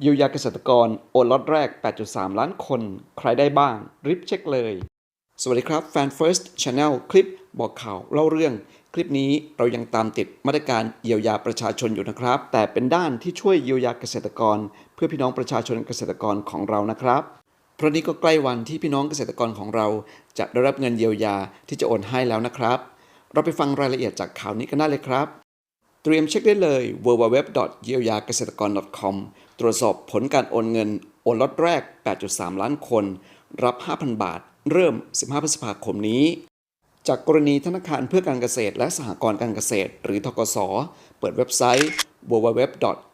เยียวยาเกษตรกรโอนล็อตแรก 8.3 ล้านคน ใครได้บ้างรีบเช็คเลย สวัสดีครับแฟน First Channel คลิปบอกข่าวเล่าเรื่อง คลิปนี้เรายังตามติดมาตรการเยียวยาประชาชนอยู่นะครับ แต่เป็นด้านที่ช่วยเยียวยาเกษตรกร เพื่อพี่น้องประชาชนเกษตรกรของเรานะครับเพราะนี้ก็ใกล้วันที่พี่น้องเกษตรกรของเรา จะได้รับเงินเยียวยาที่จะโอนให้แล้วนะครับ เราไปฟังรายละเอียดจากข่าวนี้กันได้เลยครับ เตรียมเช็คได้เลย www. เยียวยาเกษตรกร .com ตรวจสอบผลการโอนเงิน โอนล็อตแรก 8.3 ล้านคน รับ 5,000 บาท เริ่ม 15 พฤษภาคมนี้ จากกรณีธนาคารเพื่อการเกษตร และสหกรณ์การเกษตร หรือทกส เปิดเว็บไซต์ www.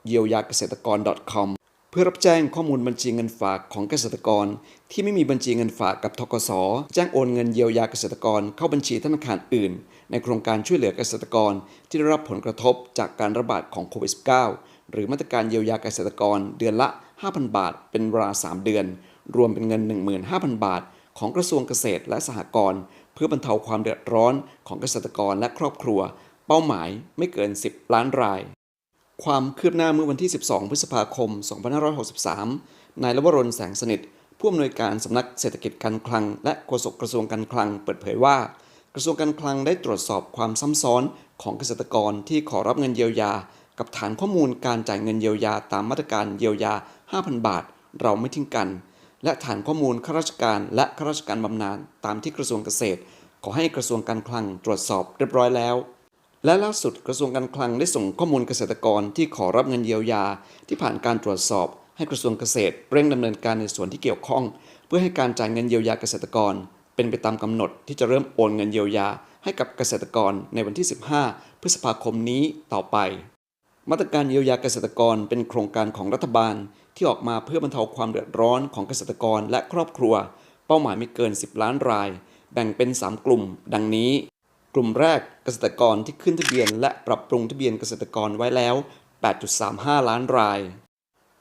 เยียวยาเกษตรกร .com เพื่อรับแจ้งข้อมูลบัญชีเงินฝากของเกษตรกร ที่ไม่มีบัญชีเงินฝากกับทกสแจ้งโอนเงินเยียวยาเกษตรกร เข้าบัญชีธนาคารอื่น ในโครงการช่วยเหลือเกษตรกร ที่ได้รับผลกระทบจากการระบาดของโควิด -19 หรือมาตรการเยียวยาเกษตรกรเดือนละ 5,000 บาท เป็นเวลา 3 เดือน รวมเป็นเงิน 15,000 บาท ของกระทรวงเกษตรและสหกรณ์เพื่อบรรเทาความเดือดร้อนของเกษตรกรและครอบครัว เป้าหมายไม่เกิน 10 ล้านราย ความคืบหน้าเมื่อวันที่ 12 พฤษภาคม 2563 นายลวรนแสงสนิท ผู้อำนวยการสำนักเศรษฐกิจการคลัง และโฆษกกระทรวงการคลังเปิดเผยว่า กระทรวงการคลังได้ตรวจสอบความซ้ำซ้อนของเกษตรกรที่ขอรับเงินเยียวยา กับฐานข้อมูลการจ่ายเงินเยียวยาตามมาตรการเยียวยา 5,000 บาท เราไม่ทิ้งกัน และฐานข้อมูลข้าราชการและข้าราชการบำนาญตามที่กระทรวงเกษตร ขอให้กระทรวงการคลังตรวจสอบเรียบร้อยแล้ว และล่าสุดกระทรวงการคลังได้ส่งข้อมูลเกษตรกรที่ขอรับเงินเยียวยา ที่ผ่านการตรวจสอบ ให้กระทรวงเกษตรเร่งดำเนินการในส่วนที่เกี่ยวข้อง เพื่อให้การจ่ายเงินเยียวยาเกษตรกร เป็นไปตามกำหนดที่จะเริ่มโอนเงินเยียวยา ให้กับเกษตรกรในวันที่ 15 พฤษภาคมนี้ต่อไป มาตรการเยียวยาเกษตรกรเป็นโครงการของรัฐบาล ที่ออกมาเพื่อบรรเทาความเดือดร้อนของเกษตรกรและครอบครัว เป้าหมายไม่เกิน 10 ล้านราย แบ่งเป็น 3 กลุ่ม ดังนี้ กลุ่มแรกเกษตรกรที่ขึ้นทะเบียน และปรับปรุงทะเบียนเกษตรกรไว้แล้ว 8.35 ล้านราย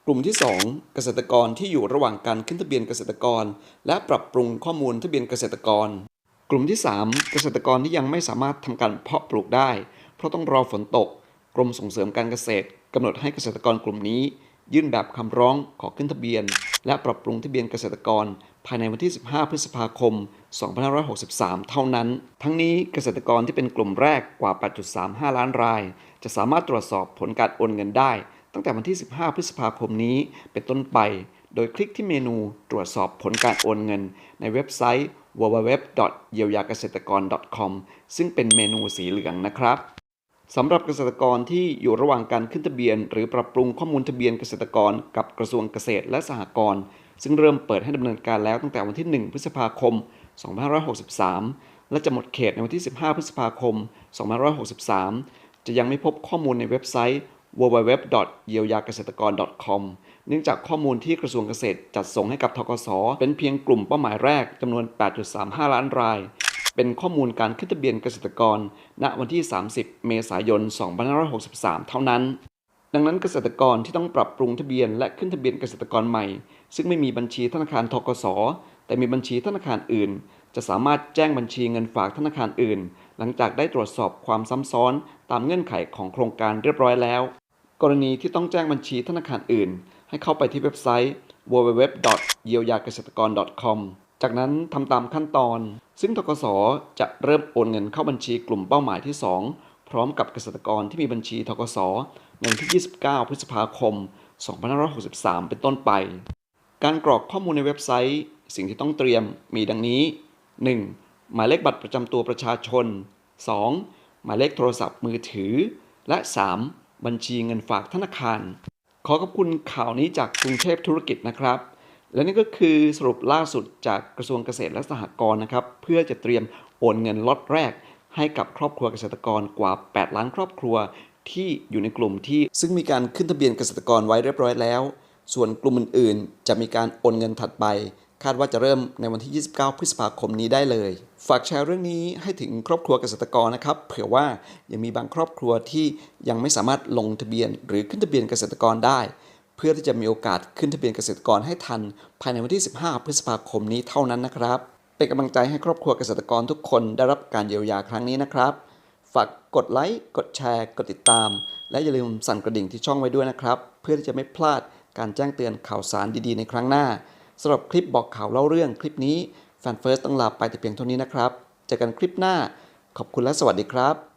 กลุ่มที่ 2 เกษตรกรที่อยู่ระหว่างการขึ้นทะเบียนเกษตรกร และปรับปรุงข้อมูลทะเบียนเกษตรกร กลุ่มที่ 3 เกษตรกรที่ยังไม่สามารถทำการเพาะปลูกได้ เพราะต้องรอฝนตก กรมส่งเสริมการเกษตรกำหนดให้เกษตรกรกลุ่มนี้ ยื่นแบบคำร้องขอขึ้นทะเบียน และปรับปรุงทะเบียนเกษตรกร ภายในวันที่ 15 พฤษภาคม 2563 เท่านั้น ทั้งนี้เกษตรกรที่เป็นกลุ่มแรกกว่า 8.35 ล้านราย จะสามารถตรวจสอบผลการโอนเงินได้ ตั้งแต่วันที่ 15 พฤษภาคมนี้เป็นต้นไป โดยคลิกที่เมนูตรวจสอบผลการโอนเงิน ในเว็บไซต์ www. เยียวยาเกษตรกร .com ซึ่งเป็นเมนูสีเหลืองนะครับสำหรับเกษตรกรที่อยู่ระหว่างการขึ้นทะเบียน หรือปรับปรุงข้อมูลทะเบียนเกษตรกรกับกระทรวงเกษตรและสหกรณ์ ซึ่งเริ่มเปิดให้ดำเนินการแล้วตั้งแต่วันที่ 1 พฤษภาคม 2563 และจะหมดเขตในวันที่ 15 พฤษภาคม 2563 จะยังไม่พบข้อมูลในเว็บไซต์ www. เยียวยาเกษตรกร .com เนื่องจากข้อมูลที่กระทรวงเกษตรจัดส่งให้กับทกสเป็นเพียงกลุ่มเป้าหมายแรกจำนวน 8.35 ล้านราย เป็นข้อมูลการขึ้นทะเบียนเกษตรกร ณ วันที่ 30 เมษายน 2563 เท่านั้น ดังนั้นเกษตรกรที่ต้องปรับปรุงทะเบียนและขึ้นทะเบียนเกษตรกรใหม่ ซึ่งไม่มีบัญชีธนาคารทกส แต่มีบัญชีธนาคารอื่น จะสามารถแจ้งบัญชีเงินฝากธนาคารอื่น หลังจากได้ตรวจสอบความซ้ำซ้อนตามเงื่อนไขของโครงการเรียบร้อยแล้ว กรณีที่ต้องแจ้งบัญชีธนาคารอื่น ให้เข้าไปที่เว็บไซต์ www. เยียวยาเกษตรกร .com จากนั้นทำตามขั้นตอน ซึ่งทกสจะเริ่มโอนเงินเข้าบัญชีกลุ่มเป้าหมายที่ 2 พร้อมกับเกษตรกรที่มีบัญชีทกสในวันที่ 29 พฤษภาคม 2563 เป็นต้นไป การกรอกข้อมูลในเว็บไซต์ สิ่งที่ต้องเตรียมมีดังนี้ 1. หมายเลขบัตรประจำตัวประชาชน 2. หมายเลขโทรศัพท์มือถือ และ 3. บัญชีเงินฝากธนาคาร ขอขอบคุณข่าวนี้จากกรุงเทพธุรกิจนะครับ และนี่ก็คือสรุปล่าสุดจากกระทรวงเกษตรและสหกรณ์นะครับ เพื่อจะเตรียมโอนเงินล็อตแรก ให้กับครอบครัวเกษตรกรกว่า 8 ล้านครอบครัวที่อยู่ในกลุ่มที่ซึ่งมีการขึ้นทะเบียนเกษตรกรไว้เรียบร้อยแล้ว ส่วนกลุ่มอื่นๆ จะมีการโอนเงินถัดไป คาดว่าจะเริ่มในวันที่ 29 พฤษภาคมนี้ได้เลย ฝากแชร์เรื่องนี้ให้ถึงครอบครัวเกษตรกรนะครับ เผื่อว่ายังมีบางครอบครัวที่ยังไม่สามารถลงทะเบียน หรือขึ้นทะเบียนเกษตรกรได้ เพื่อที่จะมีโอกาสขึ้นทะเบียนเกษตรกรให้ทัน ภายในวันที่ 15 พฤษภาคมนี้เท่านั้นนะครับ เป็นกำลังใจให้ครอบครัวเกษตรกรทุกคนได้รับการเยียวยาครั้งนี้นะครับฝากกดไลค์ กดแชร์ กดติดตาม และอย่าลืมสั่นกระดิ่งที่ช่องไว้ด้วยนะครับ เพื่อที่จะไม่พลาด การแจ้งเตือนข่าวสารดีๆ ในครั้งหน้าสำหรับคลิปบอกข่าวเล่าเรื่องคลิปนี้แฟนเฟิร์สต้องลาไปแต่เพียงเท่านี้นะครับ เจอกันคลิปหน้า ขอบคุณและสวัสดีครับ